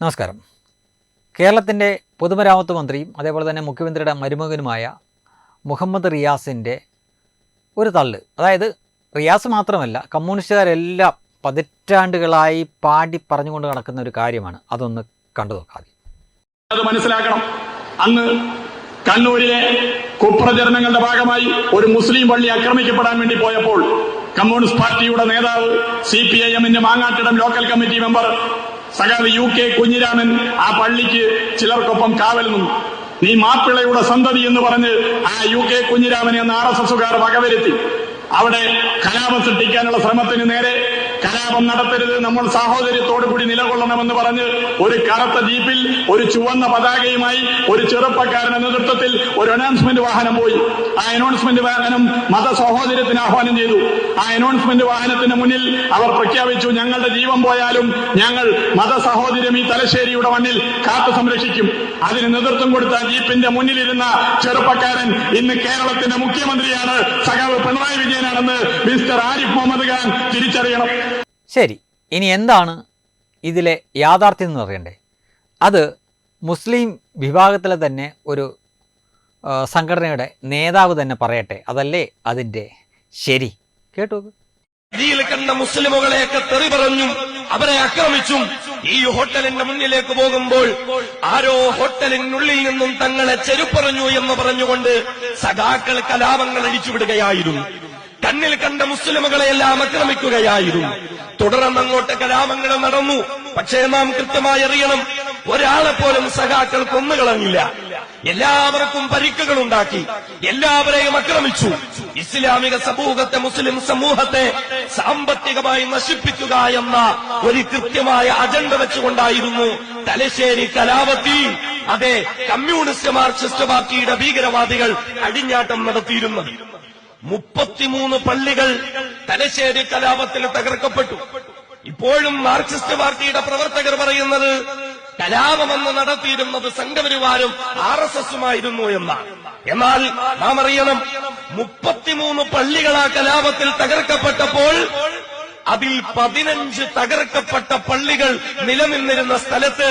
നമസ്കാരം. കേരളത്തിന്റെ പൊതുമരാമത്ത് മന്ത്രിയും അതേപോലെ തന്നെ മുഖ്യമന്ത്രിയുടെ മരുമകനുമായ മുഹമ്മദ് റിയാസിന്റെ ഒരു തള്ള്. അതായത് റിയാസ് മാത്രമല്ല കമ്മ്യൂണിസ്റ്റുകാരെല്ലാം പതിറ്റാണ്ടുകളായി പാടി പറഞ്ഞുകൊണ്ട് നടക്കുന്ന ഒരു കാര്യമാണ്. അതൊന്ന് കണ്ടു നോക്കാതെ. അത് മനസ്സിലാക്കണം. അന്ന് കണ്ണൂരിലെ കുപ്രചരണങ്ങളുടെ ഭാഗമായി ഒരു മുസ്ലിം പള്ളി ആക്രമിക്കപ്പെടാൻ വേണ്ടി പോയപ്പോൾ കമ്മ്യൂണിസ്റ്റ് പാർട്ടിയുടെ നേതാവ് സി പി ഐ എമ്മിന്റെ മാങ്ങാട്ടിടം ലോക്കൽ കമ്മിറ്റി മെമ്പർ സഖാവ് യു കെ കുഞ്ഞിരാമൻ ആ പള്ളിക്ക് ചിലർക്കൊപ്പം കാവൽ നിന്നു നീ മാപ്പിളയുടെ സന്തതി എന്ന് പറഞ്ഞ് ആ യു കെ കുഞ്ഞിരാമനെ എന്ന ആർ എസ് എസുകാർ വകവരുത്തി. അവിടെ കലാപം സൃഷ്ടിക്കാനുള്ള ശ്രമത്തിന് നേരെ കലാപം നടത്തരുത്. നമ്മൾ സാഹോദര്യത്തോടു കൂടി നിലകൊള്ളണമെന്ന് പറഞ്ഞ് ഒരു കറുത്ത ജീപ്പിൽ ഒരു ചുവന്ന പതാകയുമായി ഒരു ചെറുപ്പക്കാരന്റെ നേതൃത്വത്തിൽ ഒരു അനൗൺസ്മെന്റ് വാഹനം പോയി. ആ അനൗൺസ്മെന്റ് വാഹനം മത സഹോദര്യത്തിന് ആഹ്വാനം ചെയ്തു. ആ അനൗൺസ്മെന്റ് വാഹനത്തിന് മുന്നിൽ അവർ പ്രഖ്യാപിച്ചു ഞങ്ങളുടെ ജീവൻ പോയാലും ഞങ്ങൾ മത സഹോദര്യം ഈ തലശ്ശേരിയുടെ മണ്ണിൽ കാത്തു സംരക്ഷിക്കും. അതിന് നേതൃത്വം കൊടുത്ത ജീപ്പിന്റെ മുന്നിലിരുന്ന ചെറുപ്പക്കാരൻ ഇന്ന് കേരളത്തിന്റെ മുഖ്യമന്ത്രിയാണ്. സഖാവ് പിണറായി വിജയനാണെന്ന് മിസ്റ്റർ ആരിഫ് മുഹമ്മദ് ഖാൻ തിരിച്ചറിയണം. ശരി ഇനി എന്താണ് ഇതിലെ യാഥാർത്ഥ്യം എന്ന് പറയണ്ടേ? അത് മുസ്ലിം വിഭാഗത്തിലെ തന്നെ ഒരു സംഘടനയുടെ നേതാവ് തന്നെ പറയട്ടെ അതല്ലേ അതിന്റെ ശരി. കേട്ടു കണ്ട മുസ്ലിമുകളെയൊക്കെ തെറി പറഞ്ഞും അവരെ ആക്രമിച്ചും ഈ ഹോട്ടലിന്റെ മുന്നിലേക്ക് പോകുമ്പോൾ ആരോ ഹോട്ടലിനുള്ളിൽ നിന്നും തങ്ങളെ ചെരുപ്പറഞ്ഞു എന്ന് പറഞ്ഞുകൊണ്ട് സഖാക്കൾ കലാപങ്ങൾ അഴിച്ചുവിടുകയായിരുന്നു കണ്ണിൽ കണ്ട മുസ്ലിമുകളെയെല്ലാം ആക്രമിക്കുകയായിരുന്നു. തുടർന്ന് അങ്ങോട്ട് കലാപങ്ങൾ നടന്നു. പക്ഷേ നാം കൃത്യമായി അറിയണം ഒരാളെ പോലും സഖാക്കൾ കൊന്നുകളഞ്ഞില്ല എല്ലാവർക്കും പരിക്കുകൾ ഉണ്ടാക്കി. എല്ലാവരെയും ആക്രമിച്ചു. ഇസ്ലാമിക സമൂഹത്തെ മുസ്ലിം സമൂഹത്തെ സാമ്പത്തികമായി നശിപ്പിക്കുക എന്ന ഒരു കൃത്യമായ അജണ്ട വെച്ചുകൊണ്ടായിരുന്നു തലശ്ശേരി കലാപത്തി. അതെ കമ്മ്യൂണിസ്റ്റ് മാർക്സിസ്റ്റ് പാർട്ടിയുടെ ഭീകരവാദികൾ അടിഞ്ഞാട്ടം നടത്തിയിരുന്നത്. മുപ്പത്തിമൂന്ന് പള്ളികൾ തലശ്ശേരി കലാപത്തിൽ തകർക്കപ്പെട്ടു. ഇപ്പോഴും മാർക്സിസ്റ്റ് പാർട്ടിയുടെ പ്രവർത്തകർ പറയുന്നത് കലാപമെന്ന് നടത്തിയിരുന്നത് സംഘപരിവാരും ആർ എസ് എസുമായിരുന്നു എന്നാണ്. എന്നാൽ നാം അറിയണം മുപ്പത്തിമൂന്ന് പള്ളികൾ ആ കലാപത്തിൽ തകർക്കപ്പെട്ടപ്പോൾ അതിൽ പതിനഞ്ച് തകർക്കപ്പെട്ട പള്ളികൾ നിലനിന്നിരുന്ന സ്ഥലത്ത്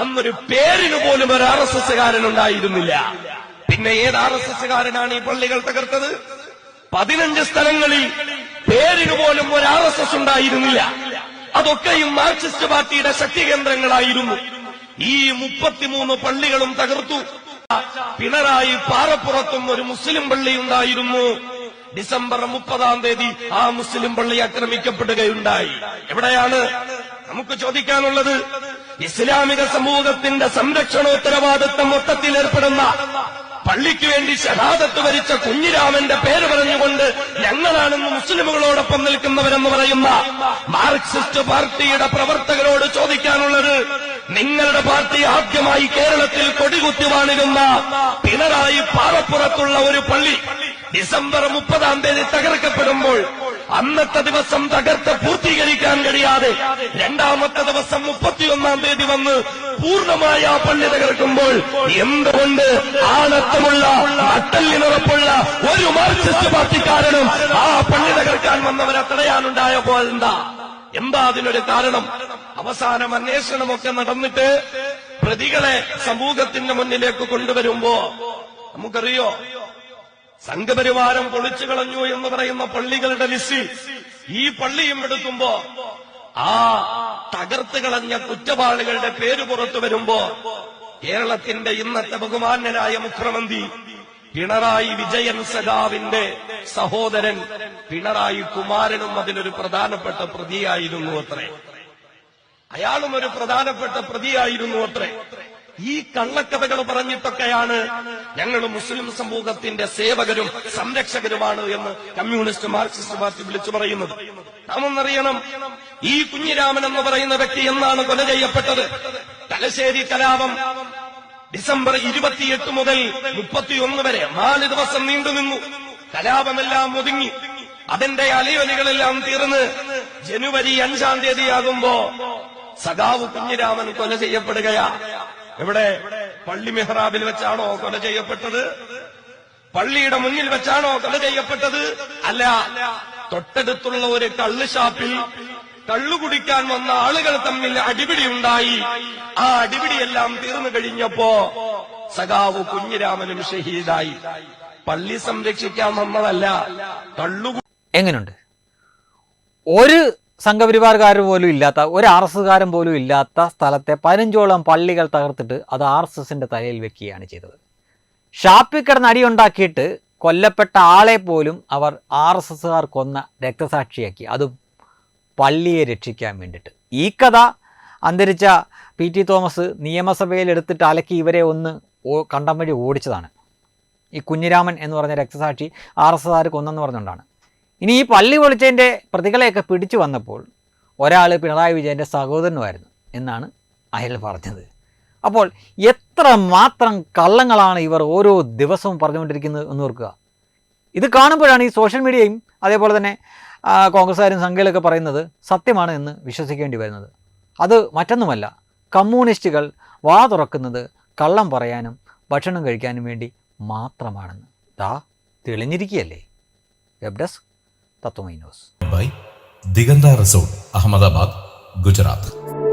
അന്നൊരു പേരിന് പോലും ഒരു ആർ എസ് എസുകാരൻ ഉണ്ടായിരുന്നില്ല പിന്നെ ഏത് ആർ എസ് എസുകാരനാണ് ഈ പള്ളികൾ തകർത്തത്? പതിനഞ്ച് സ്ഥലങ്ങളിൽ പേരിന് പോലും ഒരു ആർ എസ് ഉണ്ടായിരുന്നില്ല. അതൊക്കെയും മാർക്സിസ്റ്റ് പാർട്ടിയുടെ ശക്തി കേന്ദ്രങ്ങളായിരുന്നു ഈ മുപ്പത്തിമൂന്ന് പള്ളികളും തകർത്തു. പിണറായി പാറപ്പുറത്തും ഒരു മുസ്ലിം പള്ളി ഉണ്ടായിരുന്നു. ഡിസംബർ മുപ്പതാം തീയതി ആ മുസ്ലിം പള്ളി ആക്രമിക്കപ്പെടുകയുണ്ടായി. എവിടെയാണ് നമുക്ക് ചോദിക്കാനുള്ളത്? ഇസ്ലാമിക സമൂഹത്തിന്റെ സംരക്ഷണോത്തരവാദിത്വം മൊത്തത്തിൽ ഏർപ്പെടുന്ന പള്ളിക്ക് വേണ്ടി ഷഹാദത്ത് വരിച്ച കുഞ്ഞിരാമന്റെ പേര് പറഞ്ഞുകൊണ്ട് ഞങ്ങളാണെന്ന് മുസ്ലിമുകളോടൊപ്പം നിൽക്കുന്നവരെന്ന് പറയുന്ന മാർക്സിസ്റ്റ് പാർട്ടിയുടെ പ്രവർത്തകരോട് ചോദിക്കാനുള്ളത് നിങ്ങളുടെ പാർട്ടി ആദ്യമായി കേരളത്തിൽ കൊടികുത്തി വാണിരുന്ന പിണറായി പാറപ്പുറത്തുള്ള ഒരു പള്ളി ഡിസംബർ മുപ്പതാം തീയതി തകർക്കപ്പെടുമ്പോൾ അന്നത്തെ ദിവസം തകർത്ത് പൂർത്തീകരിക്കാൻ കഴിയാതെ രണ്ടാമത്തെ ദിവസം മുപ്പത്തിയൊന്നാം തീയതി വന്ന് പൂർണമായി ആ പള്ളി തകർക്കുമ്പോൾ എന്തുകൊണ്ട് ആണത്തമുള്ള അട്ടല്ലിനുറപ്പുള്ള ഒരു മാർക്സിസ്റ്റ് പാർട്ടിക്കാരനും ആ പള്ളി തകർക്കാൻ വന്നവരെ തടയാനുണ്ടായ എന്താ എന്താ അതിനൊരു കാരണം? അവസാനം അന്വേഷണമൊക്കെ നടന്നിട്ട് പ്രതികളെ സമൂഹത്തിന്റെ മുന്നിലേക്ക് കൊണ്ടുവരുമ്പോ നമുക്കറിയോ? സംഘപരിവാരം പൊളിച്ചു കളഞ്ഞു എന്ന് പറയുന്ന പള്ളികളുടെ ലിസ്റ്റിൽ ഈ പള്ളിയും എടുക്കുമ്പോ ആ തകർത്ത് കളഞ്ഞ കുറ്റവാളികളുടെ പേര് പുറത്തു വരുമ്പോ കേരളത്തിന്റെ ഇന്നത്തെ ബഹുമാന്യനായ മുഖ്യമന്ത്രി പിണറായി വിജയൻ സഖാവിന്റെ സഹോദരൻ പിണറായി കുമാരനും അതിനൊരു പ്രധാനപ്പെട്ട പ്രതിയായിരുന്നു അത്രേ. അയാളും ഒരു പ്രധാനപ്പെട്ട പ്രതിയായിരുന്നു അത്രേ. ഈ കള്ളക്കഥകൾ പറഞ്ഞിട്ടൊക്കെയാണ് ഞങ്ങൾ മുസ്ലിം സമൂഹത്തിന്റെ സേവകരും സംരക്ഷകരുമാണ് എന്ന് കമ്മ്യൂണിസ്റ്റ് മാർക്സിസ്റ്റ് പാർട്ടി വിളിച്ചു പറയുന്നത്. നാം ഒന്നറിയണം ഈ കുഞ്ഞിരാമൻ എന്ന് പറയുന്ന വ്യക്തി എന്നാണ് കൊല ചെയ്യപ്പെട്ടത്. തലശ്ശേരി കലാപം ഡിസംബർ ഇരുപത്തിയെട്ട് മുതൽ മുപ്പത്തിയൊന്ന് വരെ നാല് ദിവസം നീണ്ടു നിന്നു. കലാപമെല്ലാം ഒതുങ്ങി. അതിന്റെ അലയൊലികളെല്ലാം തീർന്ന് ജനുവരി അഞ്ചാം തീയതിയാകുമ്പോ സഖാവ് കുഞ്ഞിരാമൻ കൊല ചെയ്യപ്പെടുകയാ. എവിടെ? പള്ളി മെഹ്റാബിൽ വെച്ചാണോ കൊല ചെയ്യപ്പെട്ടത്? പള്ളിയുടെ മുന്നിൽ വെച്ചാണോ കൊല ചെയ്യപ്പെട്ടത്? അല്ല തൊട്ടടുത്തുള്ള ഒരു കള്ള് ഷാപ്പിൽ കള്ളു കുടിക്കാൻ വന്ന ആളുകൾ തമ്മിൽ അടിപിടി ഉണ്ടായി. ആ അടിപിടിയെല്ലാം തീർന്നു കഴിഞ്ഞപ്പോ സഖാവ് കുഞ്ഞിരാമനും ഷഹീദായി. പള്ളി സംരക്ഷിക്കാൻ വന്നതല്ല കള്ളു എങ്ങനെയുണ്ട് ഒരു സംഘപരിവാർകാർ പോലും ഇല്ലാത്ത ഒരു ആർ എസ് എസ്കാരൻ പോലും ഇല്ലാത്ത സ്ഥലത്തെ പതിനഞ്ചോളം പള്ളികൾ തകർത്തിട്ട് അത് ആർ എസ് എസിന്റെ തലയിൽ വെക്കുകയാണ് ചെയ്തത്. ഷാപ്പിൽ കിടന്ന് അടിയുണ്ടാക്കിയിട്ട് കൊല്ലപ്പെട്ട ആളെ പോലും അവർ ആർ എസ് എസ്സുകാർ കൊന്ന രക്തസാക്ഷിയാക്കി. അതും പള്ളിയെ രക്ഷിക്കാൻ വേണ്ടിയിട്ട്. ഈ കഥ അന്തരിച്ച പി ടി തോമസ് നിയമസഭയിൽ എടുത്തിട്ട് അലക്കി ഇവരെ ഒന്ന് കണ്ടം വഴി ഓടിച്ചതാണ്. ഈ കുഞ്ഞിരാമൻ എന്ന് പറഞ്ഞ രക്തസാക്ഷി ആർ എസ് എസ്സുകാർ കൊന്നെന്ന് പറഞ്ഞുകൊണ്ടാണ്. ഇനി ഈ പള്ളി പൊളിച്ചതിന്റെ പ്രതികളെയൊക്കെ പിടിച്ചു വന്നപ്പോൾ ഒരാൾ പിണറായി വിജയന്റെ സഹോദരനുമായിരുന്നു എന്നാണ് അയാൾ പറഞ്ഞത്. അപ്പോൾ എത്ര മാത്രം കള്ളങ്ങളാണ് ഇവർ ഓരോ ദിവസവും പറഞ്ഞുകൊണ്ടിരിക്കുന്നത് എന്ന് ഓർക്കുക. ഇത് കാണുമ്പോഴാണ് ഈ സോഷ്യൽ മീഡിയയും അതേപോലെ തന്നെ കോൺഗ്രസ്സുകാരും സംഘികളൊക്കെ പറയുന്നത് സത്യമാണ് എന്ന് വിശ്വസിക്കേണ്ടി വരുന്നത്. അത് മറ്റൊന്നുമല്ല. കമ്മ്യൂണിസ്റ്റുകൾ വാ തുറക്കുന്നത് കള്ളം പറയാനും ഭക്ഷണം കഴിക്കാനും വേണ്ടി മാത്രമാണെന്ന്. ദാ തെളിഞ്ഞിരിക്കുകയല്ലേ? Web desk Tatwamayi news by Diganta Resort, Ahmedabad, Gujarat.